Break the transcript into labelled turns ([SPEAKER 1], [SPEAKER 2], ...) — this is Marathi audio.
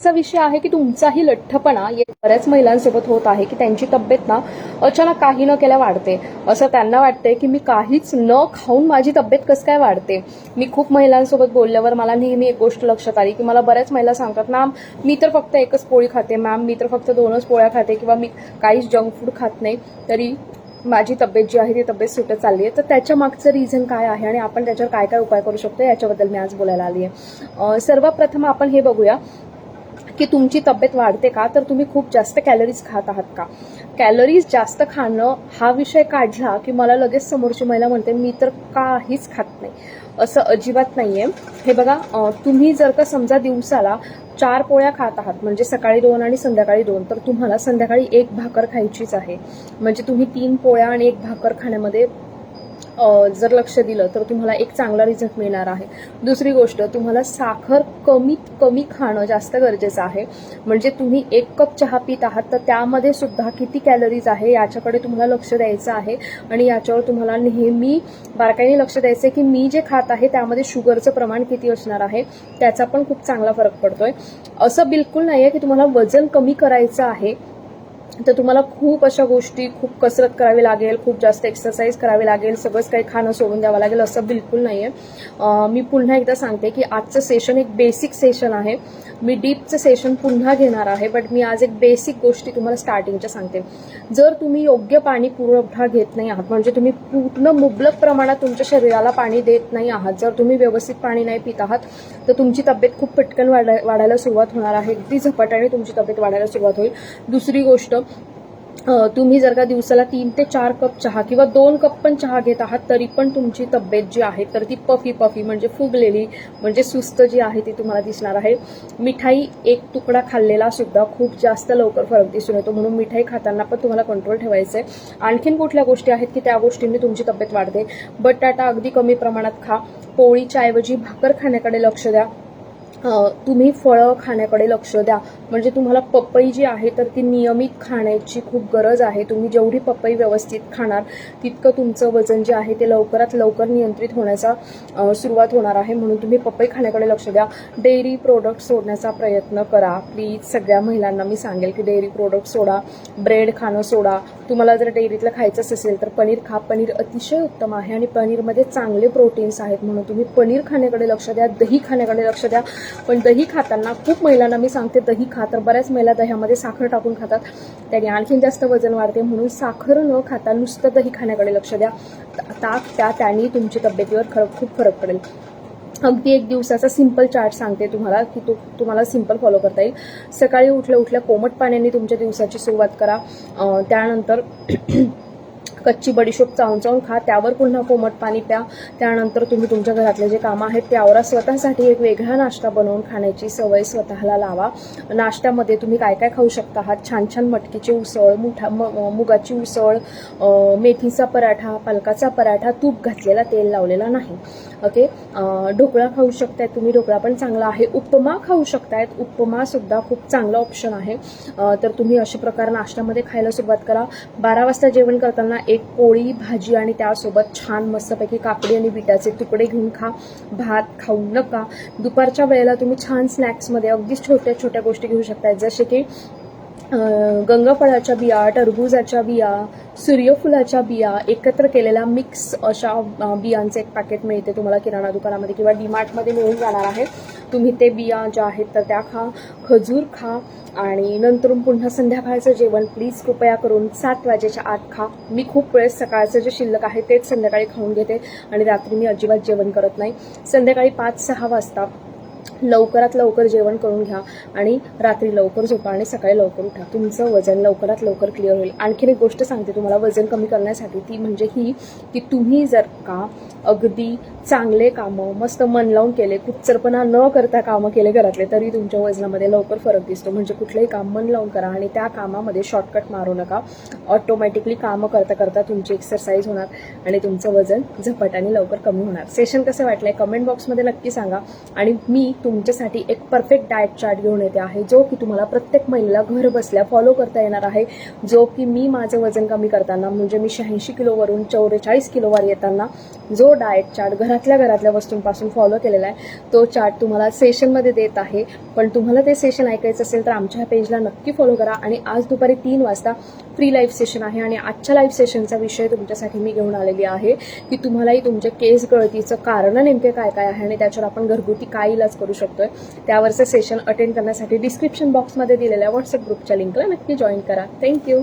[SPEAKER 1] असा विषय आहे की तुमचाही लठ्ठपणा या बऱ्याच महिलांसोबत होत आहे की त्यांची तब्येत ना अचानक काही न केल्या वाढते. असं त्यांना वाटते की मी काहीच न खाऊन माझी तब्येत कसं काय वाढते? मी खूप महिलांसोबत बोलल्यावर मला नेहमी एक गोष्ट लक्षात आली की मला बऱ्याच महिला सांगतात मॅम मी तर फक्त एकच पोळी खाते मॅम मी तर फक्त दोनच पोळ्या खाते किंवा मी काहीच जंक फूड खात नाही तरी माझी तब्येत जी आहे ती तब्येत सुटत चालली आहे. तर त्याच्या मागचं रिझन काय आहे आणि आपण त्याच्यावर काय काय उपाय करू शकतो याच्याबद्दल मी आज बोलायला आली आहे सर्वप्रथम आपण हे बघूया की तुमची तब्येत वाढते का तर तुम्ही खूप जास्त कॅलरीज खात आहात का? कॅलरीज जास्त खाणं हा विषय काढला की मला लगेच समोरची महिला म्हणते मी तर काहीच खात नाही. असं अजिबात नाही आहे हे बघा तुम्ही जर का समजा दिवसाला चार पोळ्या खात आहात म्हणजे सकाळी दोन आणि संध्याकाळी दोन तर तुम्हाला संध्याकाळी एक भाकर खायचीच आहे. म्हणजे तुम्ही तीन पोळ्या आणि एक भाकर खाण्यामध्ये जर लक्ष दिलं तर तुम्हाला एक चांगला रिझल्ट मिळणार आहे. दुसरी गोष्ट तुम्हाला साखर कमीत कमी खाणं जास्त गरजेचं आहे. म्हणजे तुम्ही एक कप चहा पित आहात तर त्यामध्ये सुद्धा किती कॅलरीज आहे याच्याकडे तुम्हाला लक्ष द्यायचं आहे. आणि याच्यावर तुम्हाला नेहमी बारकाईने लक्ष द्यायचं आहे की मी जे खात आहे त्यामध्ये शुगरचं प्रमाण किती असणार आहे त्याचा पण खूप चांगला फरक पडतोय. असं बिलकुल नाही आहे की तुम्हाला वजन कमी करायचं आहे तर तुम्हाला खूप अशा गोष्टी खूप कसरत करावी लागेल खूप जास्त एक्सरसाइज करावी लागेल सगळंच काही खाणं सोडून द्यावं लागेल असं बिलकुल नाही आहे मी पुन्हा एकदा सांगते की आजचं सेशन एक बेसिक सेशन आहे. मी डीपचं सेशन पुन्हा घेणार आहे बट मी आज एक बेसिक गोष्टी तुम्हाला स्टार्टिंगच्या सांगते. जर तुम्ही योग्य पाणी पुरवठा घेत नाही आहात म्हणजे तुम्ही पूर्ण मुबलक प्रमाणात तुमच्या शरीराला पाणी देत नाही आहात जर तुम्ही व्यवस्थित पाणी नाही पित आहात तर तुमची तब्येत खूप पटकन वाढाय वाढायला सुरुवात होणार आहे. अगदी झपाट्याने तुमची तब्येत वाढायला सुरुवात होईल. दुसरी गोष्ट तुम्ही जर का दिवसाला तीन ते चार कप चहा किंवा दोन कप पण चहा घेत आहात तरी पण तुमची तब्येत जी आहे तर ती पफी पफी म्हणजे फुगलेली म्हणजे सुस्त जी आहे ती तुम्हाला दिसणार आहे. मिठाई एक तुकडा खाल्लेला सुद्धा खूप जास्त लवकर फरक दिसून येतो म्हणून मिठाई खाताना पण तुम्हाला कंट्रोल ठेवायचं आहे आणखीन कुठल्या गोष्टी आहेत की त्या गोष्टींनी तुमची तब्येत वाढते? बटाटा अगदी कमी प्रमाणात खा. पोळीच्या ऐवजी भाकर खाण्याकडे लक्ष द्या. तुम्ही फळं खाण्याकडे लक्ष द्या. म्हणजे तुम्हाला पपई जी आहे तर ती नियमित खाण्याची खूप गरज आहे. तुम्ही जेवढी पपई व्यवस्थित खाणार तितकं तुमचं वजन जे आहे ते लवकरात लवकर नियंत्रित होण्याचा सुरुवात होणार आहे. म्हणून तुम्ही पपई खाण्याकडे लक्ष द्या. डेअरी प्रोडक्ट सोडण्याचा प्रयत्न करा. प्लीज सगळ्या महिलांना मी सांगेल की डेअरी प्रोडक्ट सोडा ब्रेड खाणं सोडा. तुम्हाला जर डेअरीतलं खायचंच असेल तर पनीर खा. पनीर अतिशय उत्तम आहे आणि पनीरमध्ये चांगले प्रोटीन्स आहेत. म्हणून तुम्ही पनीर खाण्याकडे लक्ष द्या दही खाण्याकडे लक्ष द्या. पण दही खाताना खूप महिलांना मी सांगते दही खा तर बऱ्याच महिला दह्यामध्ये साखर टाकून खातात. त्याने आणखीन जास्त वजन वाढते म्हणून साखर न खाता नुसतं दही खाण्याकडे लक्ष द्या. ताक त्या त्याने तुमची तब्येतीवर खरं खूप फरक पडेल. अगदी एक दिवसाचा सिंपल चार्ट सांगते तुम्हाला की तो तुम्हाला सिंपल फॉलो करता येईल. सकाळी उठल्या उठल्या कोमट पाण्याने तुमच्या दिवसाची सुरुवात करा. त्यानंतर कच्ची बडीशोप चावून चावून खा त्यावर पुन्हा कोमट पाणी प्या. त्यानंतर तुम्ही तुमच्या घरातले जे कामं आहेत त्यावर स्वतःसाठी एक वेगळा नाश्ता बनवून खाण्याची सवय स्वतःला लावा. नाश्त्यामध्ये तुम्ही काय काय खाऊ शकता आहात छान छान मटकीची उसळ मुठा म मुगाची उसळ मेथीचा पराठा पालकाचा पराठा तूप घातलेला तेल लावलेला नाही. ओके? ढोकळा खाऊ शकताय तुम्ही. ढोकळा पण चांगला आहे. उपमा खाऊ शकतायत. उपमा सुद्धा खूप चांगला ऑप्शन आहे. तर तुम्ही अशा प्रकार नाश्त्यामध्ये खायला सुरुवात करा. बारा वाजता जेवण करताना एक पोळी भाजी आणि त्यासोबत छान मस्तपैकी काकडी आणि बिटाचे तुकडे घेऊन खा. भात खाऊ नका. दुपारच्या वेळेला तुम्ही छान स्नॅक्समध्ये अगदीच छोट्या छोट्या गोष्टी घेऊ शकता जसे की गंगाफळाच्या बिया टरबुजाच्या बिया सूर्यफुलाच्या बिया एकत्र केलेल्या मिक्स अशा बियांचे एक पॅकेट मिळते तुम्हाला किराणा दुकानामध्ये किंवा डीमार्टमध्ये मिळून जाणार आहे. तुम्ही ते बिया ज्या आहेत तर त्या खा खजूर खा आणि नंतर पुन्हा संध्याकाळचं जेवण प्लीज कृपया करून सात वाजेच्या आत खा. मी खूप वेळेस सकाळचं जे शिल्लक आहे तेच संध्याकाळी खाऊन घेते आणि रात्री मी अजिबात जेवण करत नाही. संध्याकाळी पाच सहा वाजता लवकरात लवकर जेवण करून घ्या आणि रात्री लवकर झोपा आणि सकाळी लवकर उठा. तुमचं वजन लवकरात लवकर क्लिअर होईल. आणखीन एक गोष्ट सांगते तुम्हाला वजन कमी करण्यासाठी ती म्हणजे ही की तुम्ही जर का अगदी चांगले कामं मस्त मन लावून केले कुच्चरपणा न करता कामं केले घरातले तरी तुमच्या वजनामध्ये लवकर फरक दिसतो. म्हणजे कुठलंही काम मन लावून करा आणि त्या कामामध्ये शॉर्टकट मारू नका. ऑटोमॅटिकली कामं करता करता तुमची एक्सरसाइज होणार आणि तुमचं वजन झपाट्याने लवकर कमी होणार. सेशन कसं वाटलंय कमेंट बॉक्समध्ये नक्की सांगा. आणि मी तुमच्यासाठी एक परफेक्ट डाएट चार्ट घेऊन येते आहे जो की तुम्हाला प्रत्येक महिलेला घर बसल्या फॉलो करता येणार आहे जो की मी माझं वजन कमी करताना म्हणजे मी शहाऐंशी किलोवरून चौवेचाळीस किलोवर येताना जो डाएट चार्ट घरातल्या घरातल्या वस्तूंपासून फॉलो केलेला आहे तो चार्ट तुम्हाला सेशनमध्ये देत आहे. पण तुम्हाला ते सेशन ऐकायचं असेल तर आमच्या पेजला नक्की फॉलो करा. आणि आज दुपारी तीन वाजता फ्री लाईव्ह सेशन आहे आणि आजच्या लाईव्ह सेशनचा विषय तुमच्यासाठी मी घेऊन आलेली आहे की तुम्हालाही तुमच्या केस गळतीचं कारण नेमके काय काय आहे आणि त्याच्यावर आपण घरगुती काय इलाज करू शकतोय. त्यावरचं सेशन अटेंड करण्यासाठी डिस्क्रिप्शन बॉक्समध्ये दिलेल्या व्हॉट्सअप ग्रुपच्या लिंकला नक्की जॉईन करा. थँक्यू